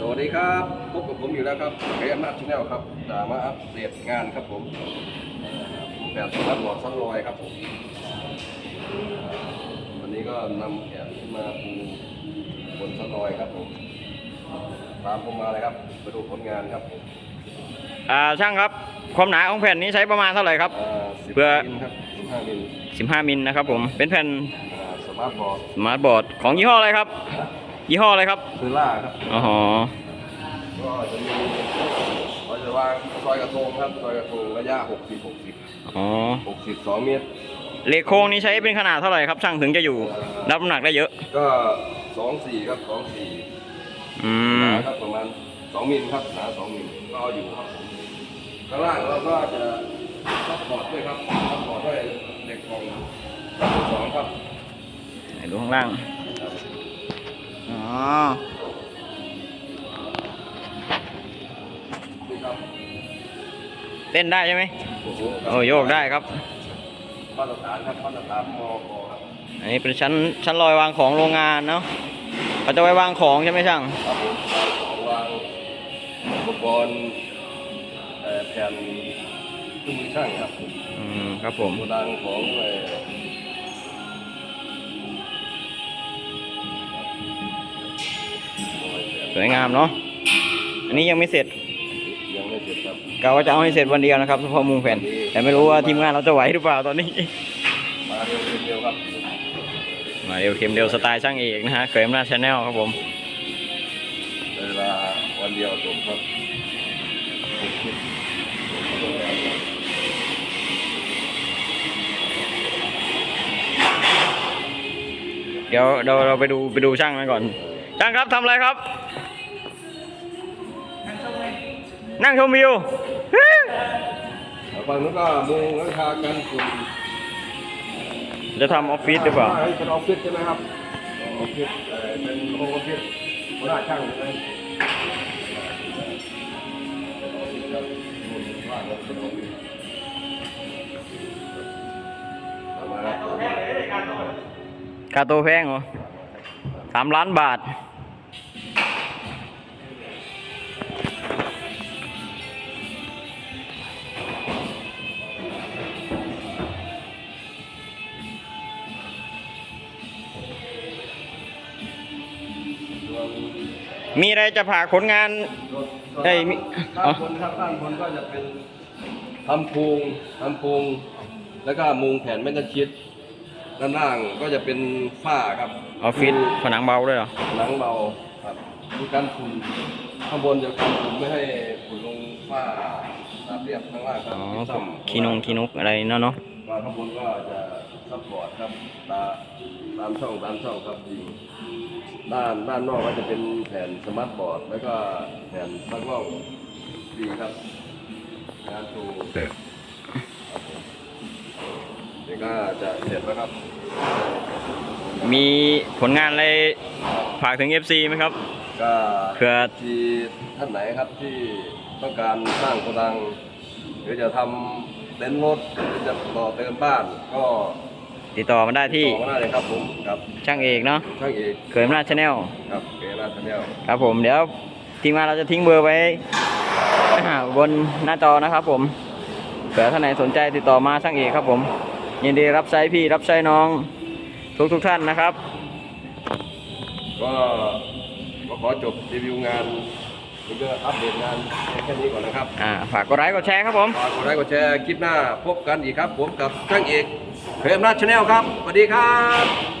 สวัสดีครับพบกับผมอยู่แล้วครับไอ้อำนาจชาแนลครับจะมาอัปเดตงานครับผมแบบสมัครหลอดสั้นลอยครับผมวันนี้ก็นำแผนขึ้นมาปูบนสั้นลอยครับผมตามผมมาเลยครับไปดูผลงานครับผมอ่าช่างครับความหนาของแผ่นนี้ใช้ประมาณเท่าไหร่ครับสิบเพื่อมิลครับสิบห้ามิล15มิลนะครับผมเป็นแผ่นอ่าสมาร์ทบอร์ดสมาร์ทบอร์ดของยี่ห้ออะไรครับ ยี่ห้ออะไรครับคือล่าครับอ๋อก็จะมีเราจะวางซอยกระทงครับซอยกระทงระยะ60 60อ๋อ62 เมตรเหล็กโครงนี้ใช้เป็นขนาดเท่าไหร่ครับช่างถึงจะอยู่ รับน้ำหนักได้เยอะ ก็สองสี่ครับสองสี่อืหมนาครับประมาณสองมิลครับหนาสองมิลก็เอาอยู่ครับผมข้างล่างเราก็จะซัพพอร์ตด้วยครับซัพพอร์ตด้วยเหล็กกล่องสองครับไหนดูข้างล่างอ๋อนี่ครับ เต้นได้ใช่ไหมโอ้โหโอ้โยกได้ครับมาตรฐานครับมาตรฐานมอกครับอันนี้เป็นชั้นชั้นลอยวางของโรงงานเนาะเขาจะไว้วางของใช่ไหมช่างครับผมของวางอุปกรณ์เอ่อแผ่นเครื่องมือช่างครับผมอืมครับผมโกดังของเอ่ สวยงามเนาะอันนี้ยังไม่เสร็จยังไม่เสร็จครับกะว่าจะเอาให้เสร็จวันเดียวนะครับเฉพาะมุงแผ่น แต่ไม่รู้ว่าทีมงานเราจะไหวหรือเปล่าตอนนี้ มาเร็วเร็วครับมาเร็วเข็มเร็วสไตล์ช่างเอกนะฮะเขยอำนาจชาแนลครับผมเวลาวันเดียวจบครับเดี๋ยวเราเราไปดูไปดูช่างกันก่อน ช่างครับทำอะไรครับ นั่งชมวิวฝั่งนู้นก็มุงหลังคากันฝุ่นจะทำออฟฟิศหรือเปล่าเป็นออฟฟิศใช่ไหมครับออฟฟิศเอ่อเป็นโฮมออฟฟิศหัวหน้าช่างใช่ไหมเป็นออฟฟิศครับนู่นว่างแล้วเป็นออฟฟิศเอามาครับคาโตแพงเหรอสามล้านบาท มีอะไรจะผ่าขนงาน เอ้ยมิด้านบนครับด้านบนก็จะเป็นทำพุงทำพุงแล้วก็มุงแผ่นแมกกาชิดด้านล่างก็จะเป็นฝ้าครับออฟฟิศผนังเบาด้วยเหรอ หนังเบาครับมีการฝุ่นข้างบนจะกันฝุ่นไม่ให้ฝุ่นลงฝ้าตามเรียบข้างล่างครับอ๋อที่พวซ่อกมคีนงคีนุกอะไรเนาะเนาะว่าข้างบนก็จะ ซัพพอร์ตครับตาตามช่องตามช่องครับยิงด้านด้านนอกก็จะเป็นแผ่นสมาร์ทบอร์ด แล้วก็แผ่นตั้งกล้องดีครับงานตูเดี๋ยวก็จะเสร็จแล้วครับ มีผลงานอะไรฝากถึง FC ไหมครับ ก็เผื่อ ที่ท่านไหนครับที่ต้องการสร้างโกดัง หรือจะทำเต็นท์รถหรือจะต่อเติมบ้านก็ ติดต่อมาได้ที่ต่อมาได้เลยครับผมครับช่างเอกเนาะช่างเอกเขยอำนาจชาแนลครับเกราชแนลครับผมเดี๋ยวทีมงานเราจะทิ้งเบอร์ไว้บนหน้าจอนะครับผมเผื่อท่านไหนสนใจติดต่อมาช่างเอกครับผม ยินดีรับใช้พี่รับใช้น้อง ทุกทุกๆท่านนะครับก็ก็ขอจบรีวิวงานแล้วก็อัปเดตงานแค่นี้ก่อนนะครับ อ่า ฝากกดไลค์กดแชร์ครับผม ฝากกดไลค์กดแชร์ คลิปหน้าพบกันอีกครับผมกับช่างเอก เกราชาแนลครับสวัสดีครับ